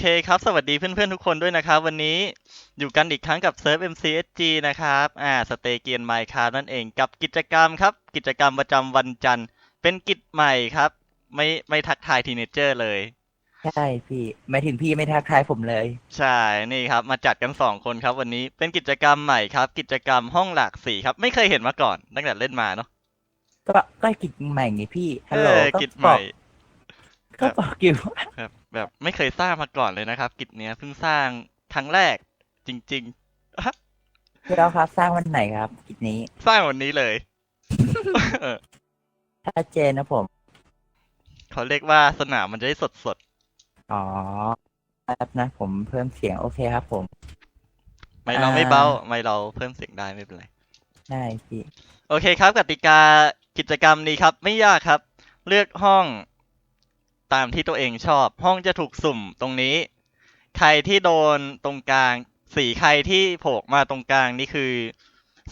เคครับ สวัสดีเพื่อนๆทุกคนด้วยนะครับ วันนี้อยู่กันอีกครั้งกับเซิร์ฟ MCSG นะครับ อ่าสเตเกียนไมค์ครับนั่นเองกับกิจกรรมครับ กิจกรรมประจำวันจันทร์ เป็นกิจใหม่ครับ ไม่ไม่ทักทายทีเนเจอร์เลย ใช่พี่หมายถึงพี่ไม่ทักทายผมเลย ใช่ นี่ครับ มาจัดกันสองคนครับ วันนี้เป็นกิจกรรมใหม่ครับ กิจกรรมห้องหลากสีครับ ไม่เคยเห็นมาก่อน ตั้งแต่เล่นมาเนาะ ก็ก็กิจใหม่ไงพี่ฮัลโหลเออก็กิจบใหอม่กก็บอกอยู่ว่าแบบ แบบไม่เคยสร้างมาก่อนเลยนะครับ กิจเนี้ยเพิ่งสร้างครั้งแรกจริงๆพี่เราครับสร้างวันไหนครับ กิจนี้ สร้างวันนี้เลยเออชัดเจนนะผม เขาเรียกว่าสนามมันจะได้สดสดอ๋อแป๊บนะ ผมเพิ่มเสียงโอเคครับ ผมๆไม่เราไม่เบาไม่เราเพิ่มเสียงได้ไม่เป็นไรได้พี่โอเคครับกติกากิจกรรมนี้ครับ ไม่ยากครับ เลือกห้อง ตามที่ตัวเองชอบ ห้องจะถูกสุ่มตรงนี้ ใครที่โดนตรงกลาง สีใครที่โผล่มาตรงกลางนี่คือ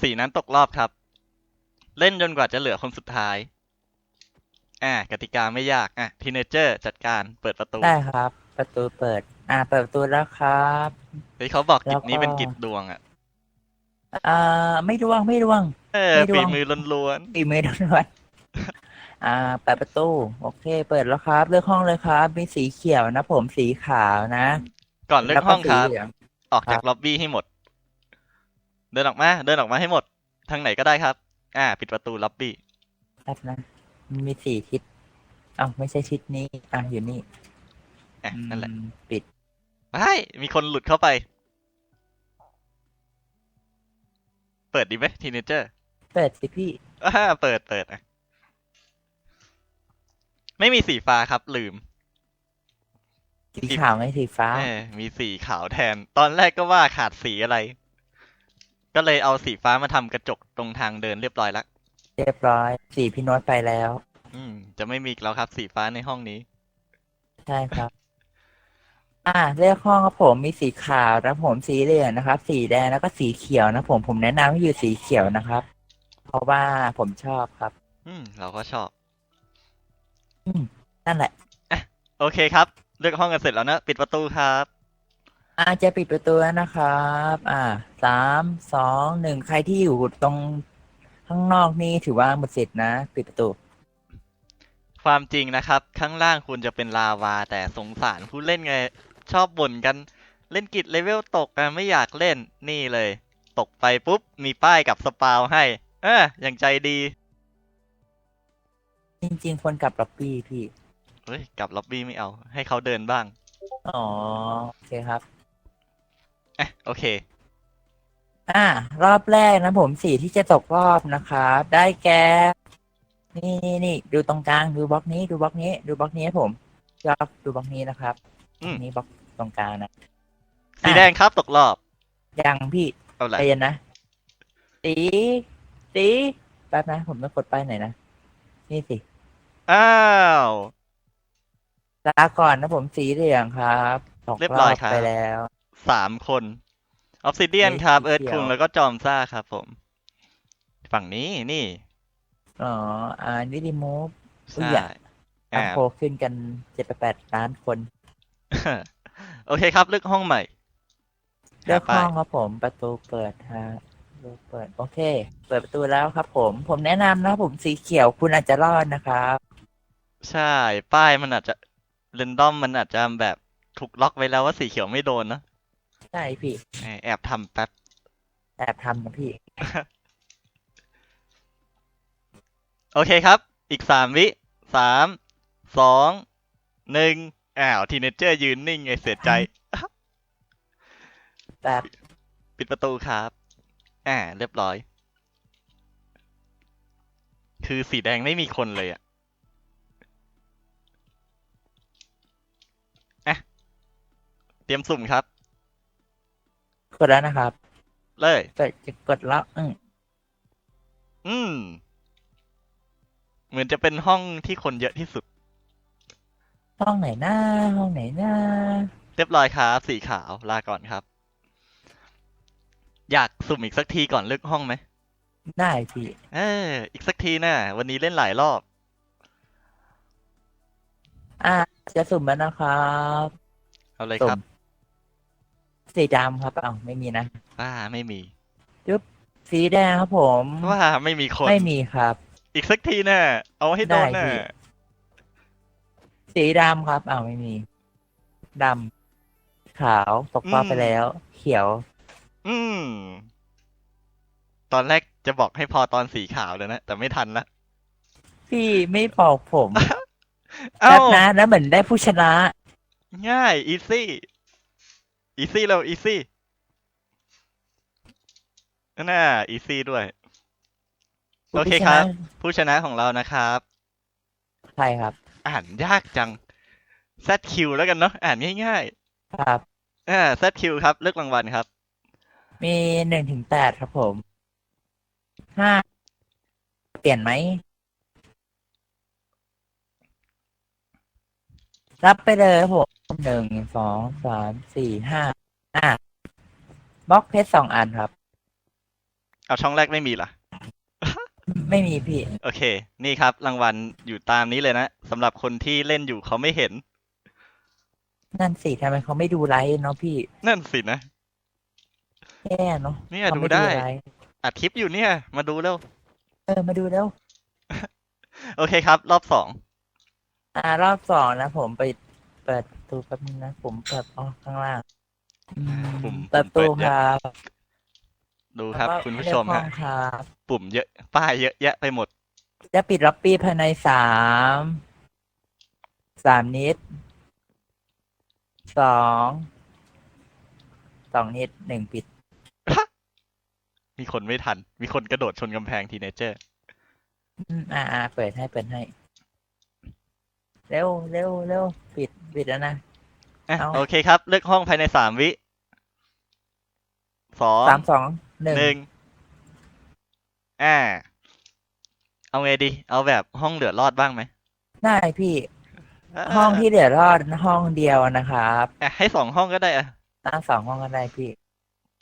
สีนั้นตกรอบครับ เล่นจนกว่าจะเหลือคนสุดท้าย อ่ากติกาไม่ยาก อะทีเนเจอร์จัดการเปิดประตูได้ครับ ประตูเปิด อ่าเปิดประตูแล้วครับเฮ้ยเขาบอกแล้กิจวก็นี้เป็นกิจดวงอะอ่าไม่ร่วงไม่ร่วง เออไม่ดฝีวงมือล้วนปีมือล้วนๆ อ่าเปิดประตู โอเค เปิดแล้วครับ เลือกห้องเลยครับ มีสีเขียวนะ ผมสีขาวนะๆก่อนเลือแล้วกห้องสีครับเหลืองออกจากล็อบบี้ให้หมด เดินออกมา เดินออกมาให้หมด ทางไหนก็ได้ครับ อ่า ปิดประตูล็อบบี้แป๊บนะมันมีสี่ทิศอ้าวไม่ใช่ทิศนี้อะอยู่นี่อะนั่นแหละอืมปิดไปมีคนหลุดเข้าไป เปิดดีไหมทีเนเจอร์ เปิดสิพี่อ่าเปิดเปิดอะ ไม่มีสีฟ้าครับ ลืม สีขาวไงสีฟ้า เออมีสีขาวแทน ตอนแรกก็ว่าขาดสีอะไร ก็เลยเอาสีฟ้ามาทำกระจกตรงทางเดินเรียบร้อยละเรียบร้อย สีพี่โน้ตไปแล้ว อืม จะไม่มีอีกแล้วครับสีฟ้าในห้องนี้ ใช่ครับ อ่าเลือกห้องครับผมมีสีขาวนะผมสีเหลืองนะครับ สีแดงแล้วก็สีเขียวนะผมผมแนะนำให้อยู่สีเขียวนะครับ เพราะว่าผมชอบครับ อืม เราก็ชอบ นั่นแหละ โอเคครับ เลือกห้องกันเสร็จแล้วนะ ปิดประตูครับ อ่าจะปิดประตูแล้วนะครับ อ่าสามสองหนึ่งใครที่อยู่ตรงข้างนอกนี่ถือว่าหมดสิทธินะ ปิดประตู ความจริงนะครับ ข้างล่างคุณจะเป็นลาวา แต่สงสารผู้เล่นไง ชอบบ่นกัน เล่นกิจเลเวลตกอะไม่อยากเล่นนี่เลย ตกไปปุ๊บ มีป้ายกับสปาวให้ เอออย่างใจดี จริงๆคนกลับล็อบบี้พี่ เฮ้ยกลับล็อบบี้ไม่เอา ให้เขาเดินบ้าง อ๋อ โอเคครับอะโอเค อ่ารอบแรกนะผมสีที่จะตกรอบนะครับ ได้แก่นี่นี่นี่ดูตรงกลางดูบล็อกนี้ดูบล็อกนี้ ดูบล็อกนี้ให้ผมยอบดูบล็อกนี้นะครับอืม นี่บล็อกตรงกลางนะสีแดงครับตกรอบ ยังพี่เอาไหใจเย็นนะ สี สีแป๊บนะ ผมต้องกดไปไหนอยนะ นี่สิ อ้าว ลาก่อนนะผมสีเหลืองครับตกเรียบรร้ออยบครับ ไปแล้ว สามคนออฟซิเดียนนี่ครับสีเอิร์ธเขียวคุงแล้วก็จอมซ่าครับผม ฝั่งนี้นี่ อ๋อ อ่านี่ดีมูฟ อุ้ยใช่อย่าอ่าอัพโคขึ้นกันเจ็ดแปดล้านคนโอเคครับ เลือกห้องใหม่เลือกหาป้าห้ยองครับผมประตูเปิดฮะ ประตูเปิดโอเค เปิดประตูแล้วครับ ผม ผมแนะนำนะผมสีเขียวคุณอาจจะรอดนะครับใช่ ป้ายมันอาจจะเรนดอมมันอาจจะแบบถูกล็อกไว้แล้วว่าสีเขียวไม่โดนนะใช่พี่เออแอบทำแป๊บ แอบทำนะพี่ โอเคครับ อีกสามวิสามสองหนึ่งอ้าว ทีเนเจอร์ยืนนิ่งไงเสียใจ แบบ ปิดประตูครับ อ่า เรียบร้อย คือสีแดงไม่มีคนเลยอะอะ เตรียมสุ่มครับ กดแล้วนะครับเลยกดจะกดแล้วอืมอืม เหมือนจะเป็นห้องที่คนเยอะที่สุด ห้องไหนหน้าห้องไหนหน้า เรียบร้อยครับ สีขาว ลาก่อนครับ อยากสุ่มอีกสักทีก่อนเลือกห้องไหม ได้พี่ เออ อีกสักทีนะวันนี้เล่นหลายรอบ อ่าจะสุ่มแล้วนะครับเอาเลยสุ่ครัมบสีดำครับเอ้าไม่มีนะว่า ไม่มี สีแดงครับผม ว่าไม่มีคน ไม่มีครับ อีกสักทีแน่เอาให้โดนได้แน่พี่ สีดำครับเอ้าไม่มีดำขาวตกรอบไปแล้ว เขียว อืม ตอนแรกจะบอกให้พอตอนสีขาวเลยนะ แต่ไม่ทันละ พี่ไม่บอกผมเอ้าแป๊บนะแล้วเหมือนได้ผู้ชนะ ง่าย อีซี่ อีซี่เร็ว อีซี่น่าอีซี่ด้วย โอเคครับ ผู้ชนะของเรานะครับ ใช่ครับ อ่านยากจัง ZQ แล้วกันเนาะ อ่านง่ายครับ ๆ อ่า ZQ ครับ เลือกรางวัลครับ มีหนึ่งถึงแปดครับผมห้าเปลี่ยนไหม รับไปเลยครับผมหนึ่งสองสามสี่ห้าอะบล็อกเพชรสองอันครับ เอาช่องแรกไม่มีเหรอ ไม่มีพี่ โอเค นี่ครับ รางวัลอยู่ตามนี้เลยนะสำหรับคนที่เล่นอยู่เขาไม่เห็น นั่นสิทำไมเขาไม่ดูไลฟ์เนาะพี่ นั่นสินะ แย่เนาะเนี่ยเขาดูไม่ได้ไลฟ์อัดคลิปอยู่เนี่ย มาดูแล้วเออมาดูแล้ว โอเคครับ รอบสอง อ่ารอบสองนะผมไปเปิดประตูแป๊บนึงนะ ผมเปิดออกข้างล่างอืมปุ่มเปิดประตูปุ่มเปิดเยคอะรับดูครับ แล้วก็คุณผู้ชมเลือกห้ฮะองครับปุ่มเยอะ ป้ายเยอะแยะไปหมด จะปิดล็อบบี้ภายในสามสามนิดสองสองนิดหนึ่งปิด มีคนไม่ทัน มีคนกระโดดชนกำแพงทีเนเจอร์อืมอ่าอ่าเปิดให้เปิดให้ เร็วเร็วเร็วปิดปิดแล้วนะ อะเอา โอเคครับ เลือกห้องภายในสามวิสองสามสองหนึ่งหนึ่งอ่า เอาไงดี เอาแบบห้องเหลือรอดบ้างไหมได้พี่าห้องที่เหลือรอดห้องเดียวนะครับ อะให้สองห้องก็ได้อะ ตั้งสองห้องก็ได้พี่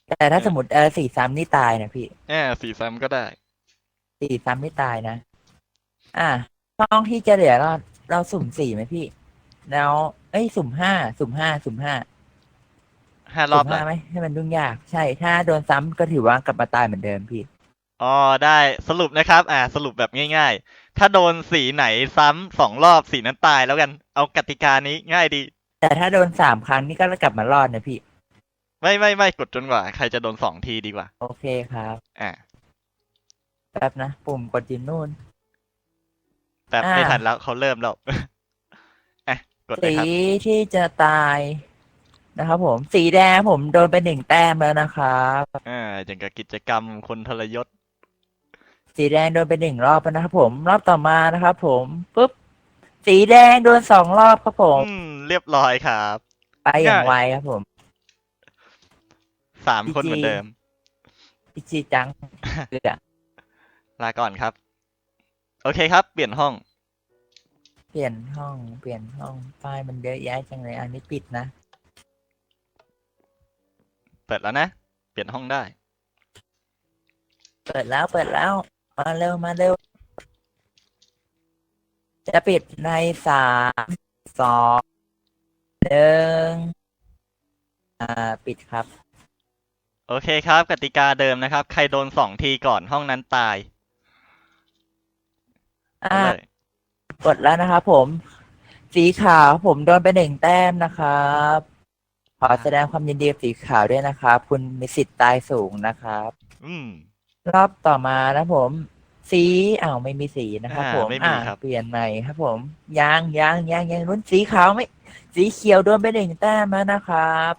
แต่ถ้าสมมติเออสี่สามนี่ตายนะพี่อ่าสี่ซ้ำก็ได้ สี่สามไม่ตายนะ อะห้องที่จะเหลือรอดเราสุ่มสี่ไหมพี่ แล้ว เอ้ยสุ่มห้าสุ่มห้าสุ่มห้าห้ารอสุ่บมละห้าไหมให้มันยุ่งยาก ใช่ ถ้าโดนซ้ำก็ถือว่ากลับมาตายเหมือนเดิมพี่ อ๋อได้สรุปนะครับ อ่า สรุปแบบง่าย ๆ ถ้าโดนสีไหนซ้ำสองรอบสีนั้นตายแล้วกัน เอากติกานี้ง่ายดี แต่ถ้าโดนสามครั้งนี่ก็กลับมารอดนะพี่ ไม่ไม่ไม่กดจนกว่า ใครจะโดนสองทีดีกว่า โอเคครับ อ่าแป๊บนะ ปุ่มกดอยืนนู่นแต่อ่าไม่ทันแล้วเขาเริ่มแล้ว อะ กดเลยสีครับ ที่จะตายนะครับผม สีแดงผมโดนไปหนึ่งแต้มแล้วนะครับ อ่าอย่างกับกิจกรรมคนทรยศ สีแดงโดนไปหนึ่งรอบแล้วนะครับผม รอบต่อมานะครับผมปุ๊บ สีแดงโดนสองรอบครับผม อืม เรียบร้อยครับ ไปอย่างง่ายไวครับผม สามคนเหมือนเดิม อิจิจังเกือลาก่อนครับ โอเคครับ เปลี่ยนห้อง เปลี่ยนห้อง เปลี่ยนห้องไฟล์มันเยอะแยะจังเลยอันนี้ปิดนะ เปิดแล้วนะ เปลี่ยนห้องได้ เปิดแล้ว เปิดแล้ว มาเร็ว มาเร็ว จะปิดในสามสองหนึ่งอ่า ปิดครับ โอเคครับ กติกาเดิมนะครับ ใครโดนสองทีก่อนห้องนั้นตายอ่าเอาเลยกดแล้วนะครับผม สีขาวผมโดนไปหนึ่งแต้มนะครับ ขอแสดงความยินดีกับสีขาวด้วยนะครับ คุณมีสิทธิ์ตายสูงนะครับ อืม รอบต่อมานะผม สีอ้าวไม่มีสีนะครับอ่าผมไม่มีอ่าครับ เปลี่ยนใหม่ครับ ผมยางยางยางยางรุ่นสีขาวไม่ สีเขียวโดนไปหนึ่งแต้มแล้วนะครับ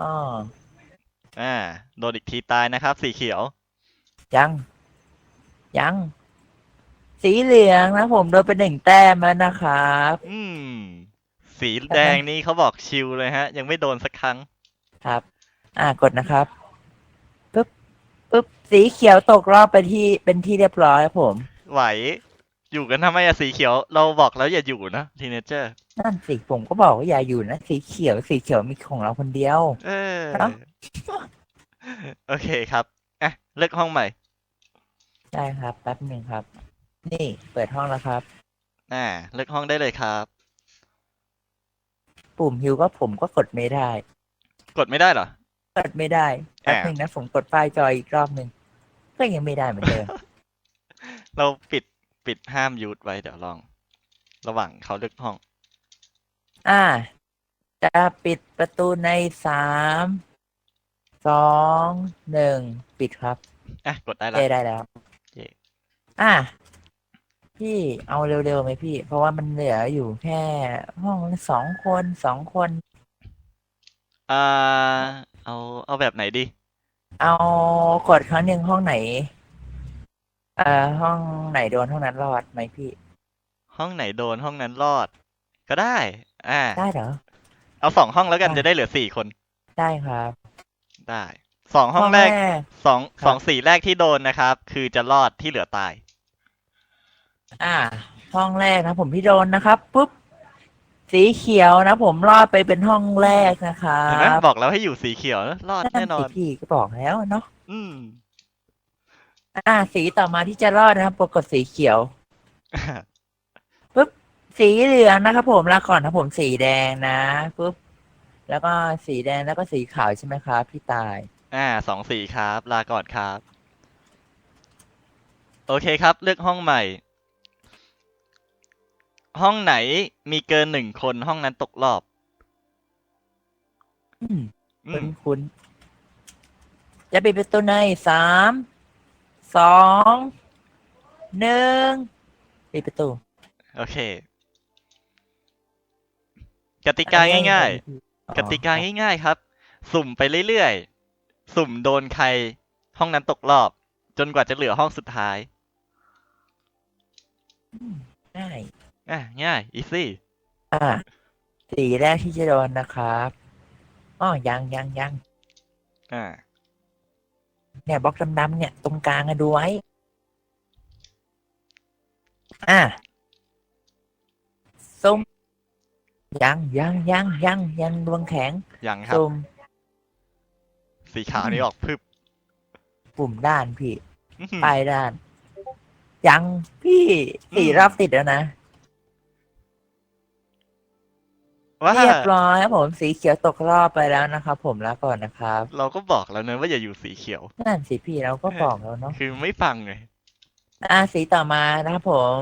อ๋อ อ่าโดนอีกทีตายนะครับ สีเขียว ยัง ยัง สีเหลืองนะผมโดนไปหนึ่งแต้มแล้วนะครับ อืม สีแดงนี่เขาบอกชิลเลยฮะ ยังไม่โดนสักครั้ง ครับ อ่ากดนะครับปุ๊บปุ๊บสีเขียวตกรอบไปที่เป็นที่เรียบร้อยครับผม ไหว อยู่กันทำไมอะสีเขียว เราบอกแล้วอย่าอยู่นะทีเนเจอร์ นั่นสิผมก็บอกว่าอย่าอยู่นะสีเขียว สีเขียวมีของเราคนเดียว เออครับ โอเคครับอะเลือกห้องใหม่ ได้ครับ แป๊บหนึ่งครับ นี่เปิดห้องแล้วครับ อ่า เลือกห้องได้เลยครับ ปุ่มฮิวก็ผมก็กดไม่ได้ กดไม่ได้เหรอ กดไม่ได้แป๊บอ่าหนึ่งนะผมกดไฟล์จอยอีกรอบหนึ่งก็ยังไม่ได้เหมือนเดิม เราปิดปิดห้ามยูทไว้เดี๋ยวลอง ระหว่างเขาเลือกห้อง อ่า จะปิดประตูในสาม สองหนึ่งปิดครับอะกดได้เจละได้แล้วเย่อะพี่เอาเร็วๆไหมพี่ เพราะว่ามันเหลืออยู่แค่ห้องละสองคนสองคน อ่าเอาเอาแบบไหนดี เอากดครั้งหนึ่งห้องไหน เอ่อห้องไหนโดนห้องนั้นรอดไหมพี่ ห้องไหนโดนห้องนั้นรอด ก็ได้ อ่า ได้เหรอ เอาสองห้องแล้วกันได้ จะได้เหลือสี่คน ได้ครับ ได้สองห้องแรกสองสองสีแรกที่โดนนะครับ คือจะรอดที่เหลือตาย อ่า ห้องแรกนะผมที่โดนนะครับปุ๊บสีเขียวนะผมรอดไปเป็นห้องแรกนะครัเห็นไหมบบอกแล้วให้อยู่สีเขียวนะรอดแน่นอสินพี่ก็บอกแล้วเนาะอืม อ่า สีต่อมาที่จะรอดนะครับปรากฏสีเขียวปุ๊บสีเหลืองนะครับผมแล้วก่อนนะผมสีแดงนะปุ๊บ แล้วก็สีแดงแล้วก็สีขาวใช่ไหมครับพี่ตาย อ่าสองสีครับ ลาก่อนครับ โอเคครับ เลือกห้องใหม่ ห้องไหนมีเกินหนึ่งคนห้องนั้นตกรอบอืมอืคุ้มนคุ้นจะปิดประตูในสามสองหนึ่งปิดประตูโอเค กติกาง่ายอ๋อๆ กติกาง่ายๆครับ สุ่มไปเรื่อยๆ สุ่มโดนใคร ห้องนั้นตกรอบ จนกว่าจะเหลือห้องสุดท้าย ง่ายอะง่าย อีซี่ อ่าสีแรกที่จะโดนนะครับอ๋อยังยังยังอ่า เนี่ยบล็อกดำๆเนี่ยตรงกลางอะดูไว้ อะซุ่ม ยังยังยังยังยังดวงแข็งยังครับซุ่มสีขาวนี่ออกพึบปุ่มด้านพี่อื้อหือปลายด้าน ยังพี่สี่อืมรอบติดแล้วนะ ว่าเรียบร้อยครับผมสีเขียวตกรอบไปแล้วนะครับผมแล้วก่อนนะครับ เราก็บอกแล้วเนอะว่าอย่าอยู่สีเขียว นั่นสิพี่เราก็บอกแล้วเนาะคือไม่ฟังไง อ่าสีต่อมานะครับผม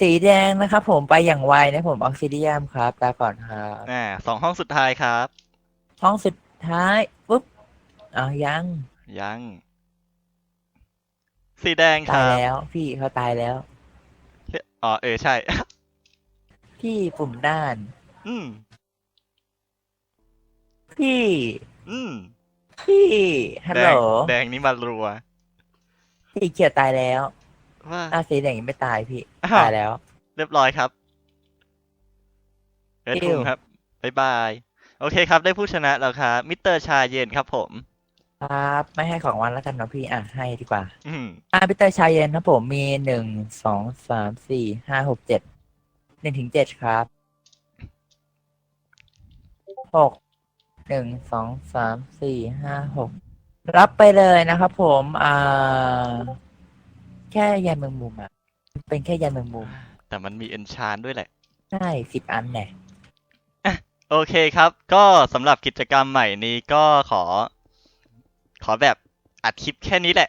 สีแดงนะครับผมไปอย่างไวนะผมออกซิเดียมครับลาก่อนครับอ่าสองห้องสุดท้ายครับ ห้องสุดท้ายปุ๊บอ๋อยังยัง สีแดงคตายรับแล้ว พี่เขาตายแล้วอ๋อเออใช่ พี่ปุ่มด้าน อืม พี่ อืมพี่ฮัลแดโหลงแดงนี่มารัว สีเขียวตายแล้ว ว่าอ่าสีแดงยังไม่ตายพี่ อ้าว ตายแล้ว เรียบร้อยครับเอิร์ธอิ๊คุวงครับบ๊ายบาย โอเคครับ ได้ผู้ชนะแล้วครับ มิสเตอร์ชาเย็นครับผม ครับ ไม่ให้ของวันแล้วกันเนาะพี่ อะ ให้ดีกว่า อืมอ่าพิเตอร์ชายเย็นครับผมมีหนึ่งสองสามสี่ห้าหกเจ็ดหนึ่งถึงเจ็ดครับหกหนึ่งสองสามสี่ห้าหกรับไปเลยนะครับผม อ่า แค่ยันเมืองมุมอะเป็นแค่ยันเมืองมุม แต่มันมีเอนชานด้วยแหละ ใช่สิบอันแน่โอเคครับ ก็สำหรับกิจกรรมใหม่นี้ก็ขอ ขอแบบอัดคลิปแค่นี้แหละ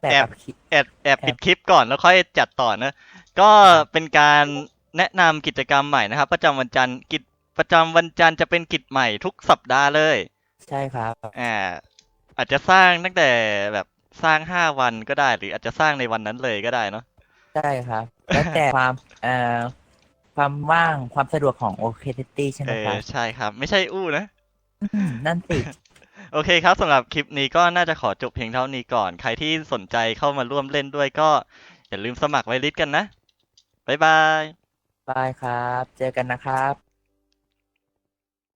แต่แอบกับคิดแอบแอบปิดคลิปก่อนแล้วค่อยจัดต่อนะ ก็เป็นการแนะนำกิจกรรมใหม่นะครับ ประจำวันจันทร์กิจประจำวันจันทร์จะเป็นกิจใหม่ทุกสัปดาห์เลย ใช่ครับอ่าอาจจะสร้างตั้งแต่แบบ สร้างห้าวันก็ได้ หรืออาจจะสร้างในวันนั้นเลยก็ได้เนาะ ใช่ครับ แล้วแต่ความเอ่อความว่างความสะดวกของโอเคเทตี้ใช่ไหเอมอครับ ใช่ครับ ไม่ใช่อู้นะ อืมนั่นสิ โอเคครับสำหรับคลิปนี้ก็น่าจะขอจบเพียงเท่านี้ก่อน ใครที่สนใจเข้ามาร่วมเล่นด้วยก็ อย่าลืมสมัครไวลิสกันนะ บ๊ายบาย บายครับ เจอกันนะครับ